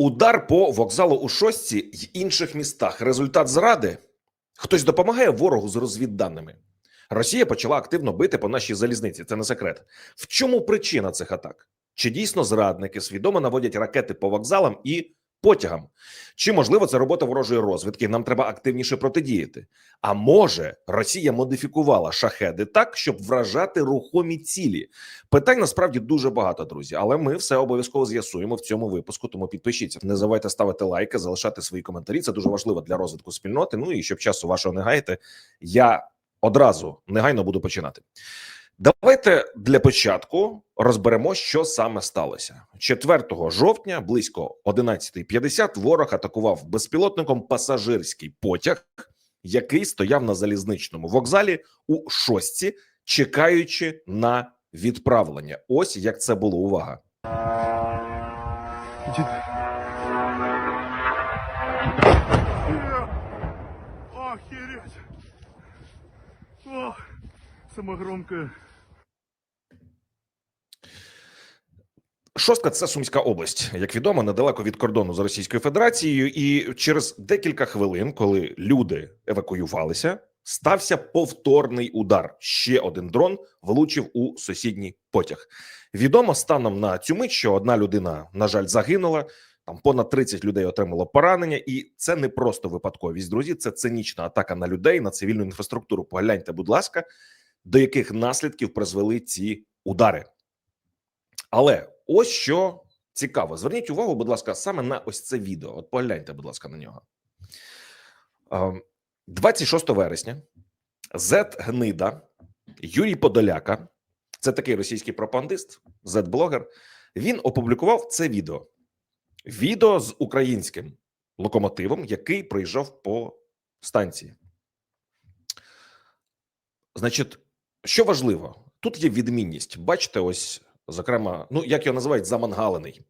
Удар по вокзалу у шостці й інших містах. Результат зради. Хтось допомагає ворогу з розвідданими. Росія почала активно бити по нашій залізниці. Це не секрет. В чому причина цих атак? Чи дійсно зрадники свідомо наводять ракети по вокзалам і потягам? Чи можливо це робота ворожої розвідки? Нам треба активніше протидіяти. А може, Росія модифікувала шахеди так, щоб вражати рухомі цілі? Питань насправді дуже багато, друзі, але ми все обов'язково з'ясуємо в цьому випуску. Тому підпишіться. Не забувайте ставити лайки, залишати свої коментарі. Це дуже важливо для розвитку спільноти. Ну і щоб часу вашого не гаяти, я одразу негайно буду починати. Давайте для початку розберемо, що саме сталося 4 жовтня, близько 11.50 Ворог атакував безпілотником пасажирський потяг, який стояв на залізничному вокзалі у шостці, чекаючи на відправлення. Ось як це було. Увага. Охереть! Ох, самое. Шостка це Сумська область, як відомо, недалеко від кордону з Російською Федерацією. І через декілька хвилин, коли люди евакуювалися, стався повторний удар. Ще один дрон влучив у сусідній потяг. Відомо станом на цю мить, що одна людина, на жаль, загинула. Там понад 30 людей отримало поранення, і це не просто випадковість. Друзі, це цинічна атака на людей на цивільну інфраструктуру. Погляньте, будь ласка, до яких наслідків призвели ці удари. Але ось що цікаво. Зверніть увагу, будь ласка, саме на ось це відео. От погляньте, будь ласка, на нього. Ем, 26 вересня Зет Гнида Юрій Подоляка, це такий російський пропагандист, зет-блогер. Він опублікував це відео. Відео з українським локомотивом, який проїжджав по станції. Значить, що важливо, тут є відмінність. Бачите, ось зокрема, ну як його називають, замангалений.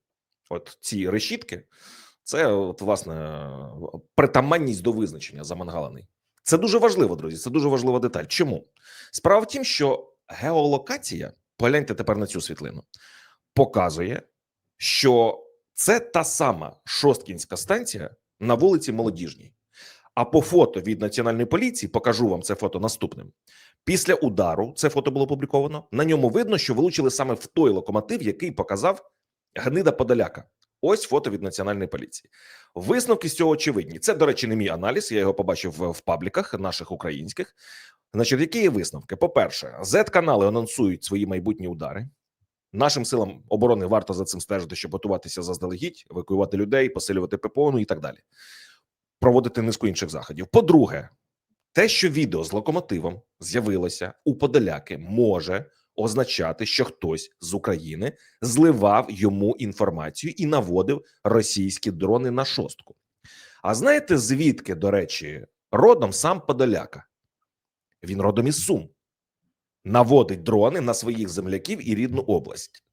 От ці решітки, це от, власне притаманність до визначення замангалений. Це дуже важливо, друзі. Це дуже важлива деталь. Чому? Справа в тім, що геолокація, погляньте тепер на цю світлину, показує, що це та сама Шосткінська станція на вулиці Молодіжній. А по фото від національної поліції покажу вам це фото наступним. Після удару це фото було опубліковано. На ньому видно, що влучили саме в той локомотив, який показав гнида Подоляка. Ось фото від національної поліції. Висновки з цього очевидні. Це, до речі, не мій аналіз. Я його побачив в- пабліках наших українських. Значить, які є висновки? По-перше, Z-канали анонсують свої майбутні удари. Нашим силам оборони варто за цим стежити, щоб готуватися заздалегідь, евакуювати людей, посилювати ППО, ну і так далі. Проводити низку інших заходів. По-друге, те, що відео з локомотивом з'явилося у Подоляки, може означати, що хтось з України зливав йому інформацію і наводив російські дрони на шостку. А знаєте, звідки, до речі, родом сам Подоляка? Він родом із Сум, наводить дрони на своїх земляків і рідну область.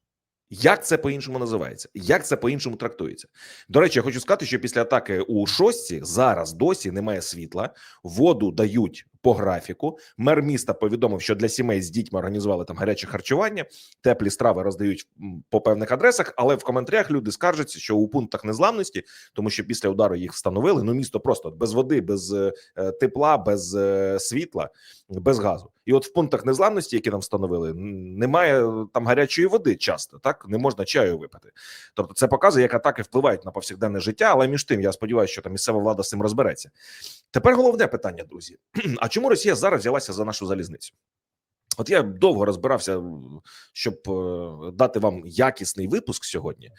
Як це по-іншому називається? Як це по-іншому трактується? До речі, я хочу сказати, що після атаки у шостці зараз досі немає світла, воду дають по графіку. Мер міста повідомив, що для сімей з дітьми організували там гаряче харчування, теплі страви роздають по певних адресах. Але в коментарях люди скаржаться, що у пунктах незламності, тому що після удару їх встановили. Ну місто просто без води, без е, е, тепла, без е, світла, без газу. І от в пунктах незламності, які нам встановили, немає там гарячої води часто. Так не можна чаю випити. Тобто, це показує, як атаки впливають на повсякденне життя. Але між тим, я сподіваюся, що там місцева влада з цим розбереться. Тепер головне питання, друзі: а чому Росія зараз взялася за нашу залізницю? От я довго розбирався, щоб е, дати вам якісний випуск сьогодні.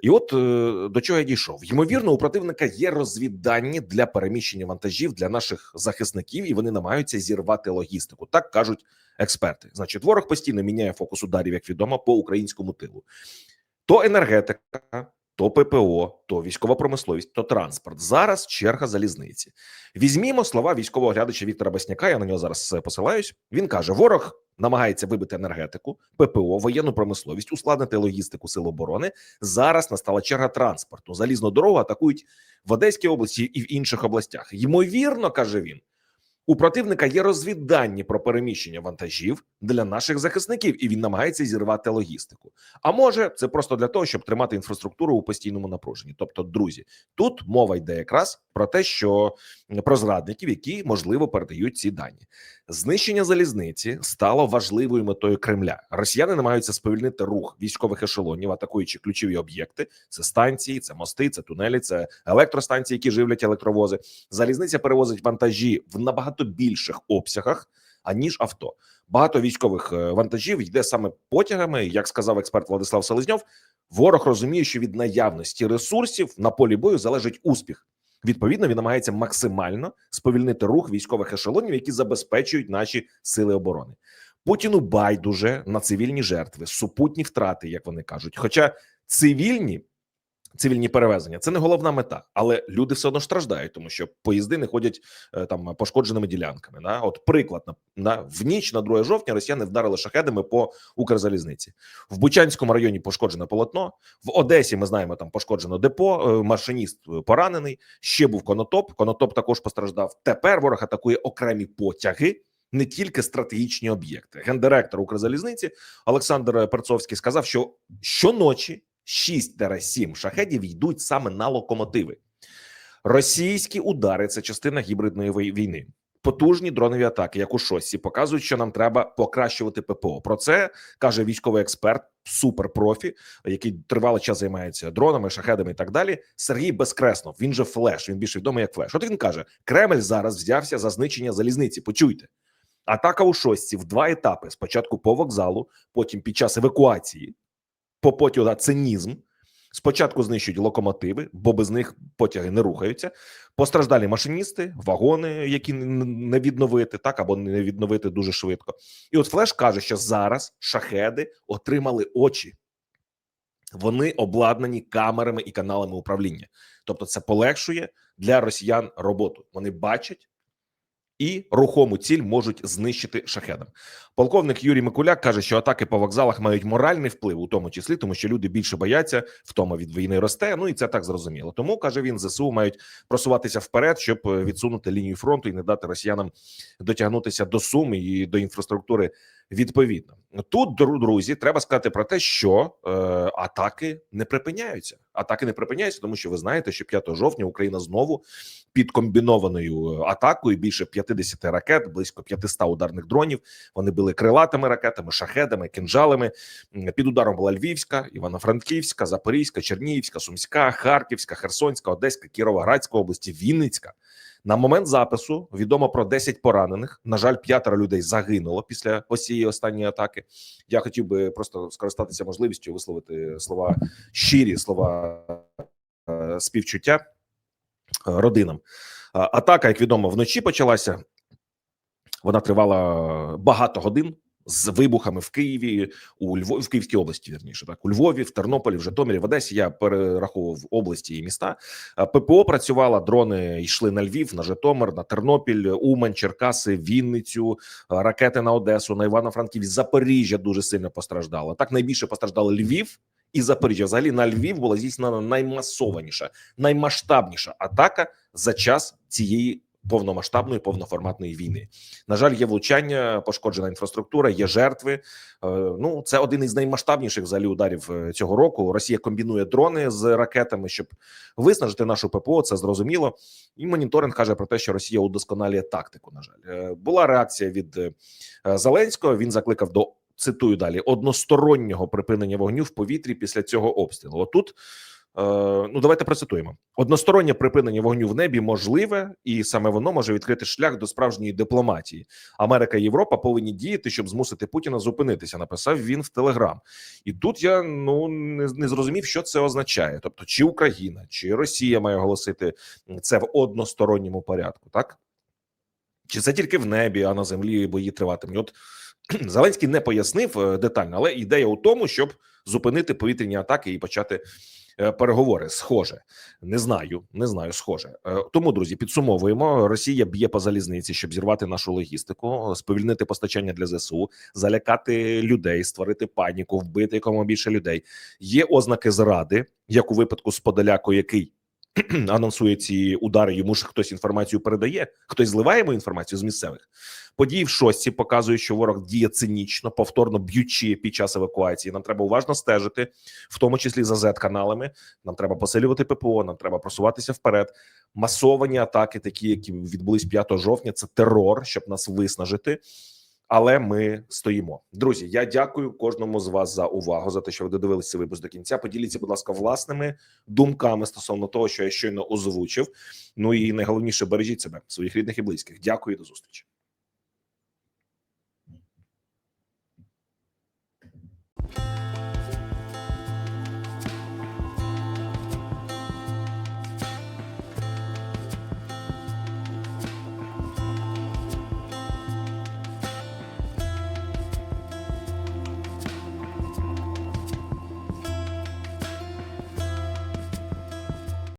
І от е, до чого я дійшов. Ймовірно, у противника є розвіддані для переміщення вантажів для наших захисників, і вони намагаються зірвати логістику. Так кажуть експерти. Значить, ворог постійно міняє фокус ударів, як відомо, по українському тилу. То енергетика, то ППО, то військова промисловість, то транспорт. Зараз черга залізниці. Візьмімо слова військового глядача Віктора Басняка. Я на нього зараз е, посилаюсь. Він каже: ворог намагається вибити енергетику, ППО, воєнну промисловість, ускладнити логістику сил оборони. Зараз настала черга транспорту. Залізну дорогу атакують в Одеській області і в інших областях. Ймовірно, каже він. У противника є розвіддані про переміщення вантажів для наших захисників, і він намагається зірвати логістику. А може, це просто для того, щоб тримати інфраструктуру у постійному напруженні. Тобто, друзі, тут мова йде якраз про те, що про зрадників, які можливо передають ці дані. Знищення залізниці стало важливою метою Кремля. Росіяни намагаються сповільнити рух військових ешелонів, атакуючи ключові об'єкти: це станції, це мости, це тунелі, це електростанції, які живлять електровози. Залізниця перевозить вантажі в набагато більших обсягах аніж авто. Багато військових е, вантажів йде саме потягами. Як сказав експерт Владислав Селезньов, ворог розуміє, що від наявності ресурсів на полі бою залежить успіх. Відповідно, він намагається максимально сповільнити рух військових ешелонів, які забезпечують наші сили оборони. Путіну байдуже на цивільні жертви, супутні втрати, як вони кажуть. Хоча цивільні цивільні перевезення це не головна мета, але люди все одно страждають, тому що поїзди не ходять е, там пошкодженими ділянками. Да? От приклад на, на в ніч на 2 жовтня росіяни вдарили шахедами по Укрзалізниці. В Бучанському районі пошкоджене полотно. В Одесі ми знаємо, там пошкоджено депо. е, Машиніст е, поранений. Ще був конотоп. Конотоп також постраждав. Тепер ворог атакує окремі потяги. Не тільки стратегічні об'єкти. Гендиректор Укрзалізниці Олександр Перцовський сказав, що щоночі 6-7 шахедів йдуть саме на локомотиви. Російські удари це частина гібридної війни. Потужні дронові атаки, як у шості, показують, що нам треба покращувати ППО. Про це каже військовий експерт, суперпрофі, який тривалий час займається дронами, шахедами і так далі. Сергій Безкреснов. Він же флеш. Він більше відомий як флеш. От він каже: Кремль зараз взявся за знищення залізниці. Почуйте. Атака у шостці в два етапи: спочатку по вокзалу, потім під час евакуації, по цинізм. Спочатку знищують локомотиви, бо без них потяги не рухаються. Постраждалі машиністи, вагони, які не відновити, так або не відновити дуже швидко. І от Флеш каже, що зараз шахеди отримали очі. Вони обладнані камерами і каналами управління. Тобто, це полегшує для росіян роботу. Вони бачать і рухому ціль можуть знищити шахедом. Полковник Юрій Микуляк каже, що атаки по вокзалах мають моральний вплив, у тому числі, тому що люди більше бояться, втома від війни росте. Ну і це так зрозуміло. Тому каже він, зсу мають просуватися вперед, щоб е, відсунути лінію фронту і не дати росіянам дотягнутися до суми і до інфраструктури. Відповідно, тут друзі, треба сказати про те, що е, атаки не припиняються. Атаки не припиняються, тому що ви знаєте, що 5 жовтня Україна знову під комбінованою е, атакою більше 50 ракет, близько 500 ударних дронів. Вони били крилатими ракетами, шахедами, кинжалами. Під ударом була Львівська, Івано-Франківська, Запорізька, Чернігівська, Сумська, Харківська, Херсонська, Одеська, Кіровоградська області, Вінницька. На момент запису відомо про 10 поранених. На жаль, п'ятеро людей загинуло після ось цієї останньої атаки. Я хотів би просто скористатися можливістю висловити слова щирі слова е, співчуття е, родинам. Е, Атака, як відомо, вночі почалася. Вона тривала багато годин з вибухами в Києві, у Львові, в Київській області, вірніше, так у Львові, в Тернополі, в Житомирі, в Одесі. Я перераховував області і міста. Е, ППО працювала, дрони йшли на Львів, на Житомир, на Тернопіль, Умань, Черкаси, Вінницю, е, ракети на Одесу, на Івано-Франківськ, Запоріжжя дуже сильно постраждало. Так найбільше постраждали Львів і Запоріжжя. Взагалі на Львів була здійснена наймасованіша, наймасштабніша атака за час цієї повномасштабної повноформатної війни. На жаль, є влучання, пошкоджена інфраструктура, є жертви. Е, Ну, це один із наймасштабніших взагалі ударів е, цього року. Росія комбінує дрони з ракетами, щоб виснажити нашу ППО. Це зрозуміло. І моніторинг каже про те, що Росія удосконалює тактику. На жаль, Е, була реакція від Зеленського. Він закликав до цитую далі одностороннього припинення вогню в повітрі після цього обстрілу. Отут. Е, ну, давайте процитуємо: одностороннє припинення вогню в небі можливе, і саме воно може відкрити шлях до справжньої дипломатії. Америка і Європа повинні діяти, щоб змусити Путіна зупинитися. Написав він в Телеграм. І тут я ну не, не зрозумів, що це означає. Тобто, чи Україна, чи Росія має оголосити це в односторонньому порядку, так? Чи це тільки в небі, а на землі бої триватимуть? От Зеленський не пояснив е, детально, але ідея у тому, щоб зупинити повітряні атаки і почати переговори. Схоже, не знаю, не знаю. Схоже. Е, Тому, друзі, підсумовуємо: Росія б'є по залізниці, щоб зірвати нашу логістику, сповільнити постачання для ЗСУ, залякати людей, створити паніку, вбити якомога більше людей. Є ознаки зради, як у випадку з Подоляко, який анонсує ці удари. Йому ж хтось інформацію передає, хтось зливає йому інформацію з місцевих. Події в шостці показують, що ворог діє цинічно, повторно б'ючи під час евакуації. Нам треба уважно стежити, в тому числі за Z-каналами. Нам треба посилювати ППО, нам треба просуватися вперед. Масовані атаки, такі, які відбулись 5 жовтня, це терор, щоб нас виснажити. Але ми стоїмо, друзі. Я дякую кожному з вас за увагу за те, що ви додивилися випуск до кінця. Поділіться, будь ласка, власними думками стосовно того, що я щойно озвучив. Ну і найголовніше бережіть себе, своїх рідних і близьких. Дякую і до зустрічі.